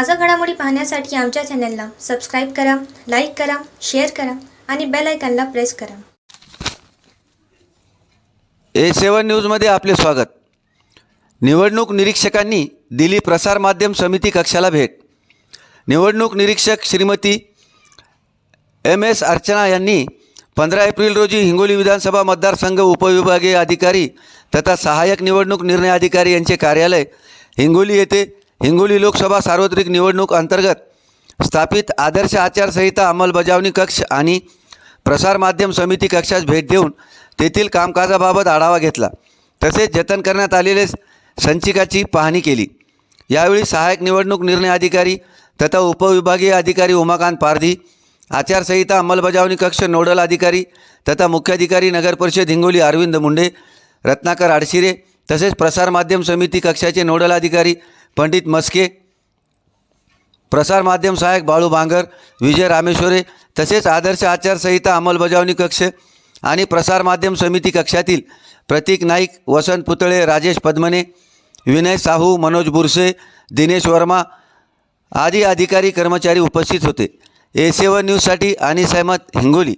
ताज्या घडामोडी पाहण्यासाठी आमच्या चॅनलला सबस्क्राईब करा लाईक करा शेअर करा आणि बेल आयकॉनला प्रेस करा. ए सेवन न्यूजमध्ये आपले स्वागत. निवडणूक निरीक्षकांनी दिली प्रसारमाध्यम समिती कक्षाला भेट. निवडणूक निरीक्षक श्रीमती एम एस अर्चना यांनी पंधरा एप्रिल रोजी हिंगोली विधानसभा मतदारसंघ उपविभागीय अधिकारी तथा सहाय्यक निवडणूक निर्णय अधिकारी यांचे कार्यालय हिंगोली येथे हिंगोली लोकसभा सार्वत्रिक निवडणूक अंतर्गत स्थापित आदर्श आचारसंहिता अंमलबजावणी कक्ष आणि प्रसारमाध्यम समिती कक्षास भेट देऊन तेथील कामकाजाबाबत आढावा घेतला. तसेच जतन करण्यात आलेले संचिकाची पाहणी केली. यावेळी सहाय्यक निवडणूक निर्णय अधिकारी तथा उपविभागीय अधिकारी उमाकांत पारधी आचारसंहिता अंमलबजावणी कक्ष नोडल अधिकारी तथा मुख्याधिकारी नगरपरिषद हिंगोली अरविंद मुंडे रत्नाकर आडशिरे तसेच प्रसारमाध्यम समिती कक्षाचे नोडल अधिकारी पंडित मस्के प्रसारमाध्यम सहाय्यक बाळू बांगर विजय रामेश्वरे तसेच आदर्श आचारसंहिता अंमलबजावणी कक्ष आणि प्रसारमाध्यम समिती कक्षातील प्रतीक नाईक वसंत पुतळे राजेश पद्मने विनय साहू मनोज बुरसे दिनेश वर्मा आदी अधिकारी कर्मचारी उपस्थित होते. ए सेवन न्यूजसाठी आणि सहमत हिंगोली.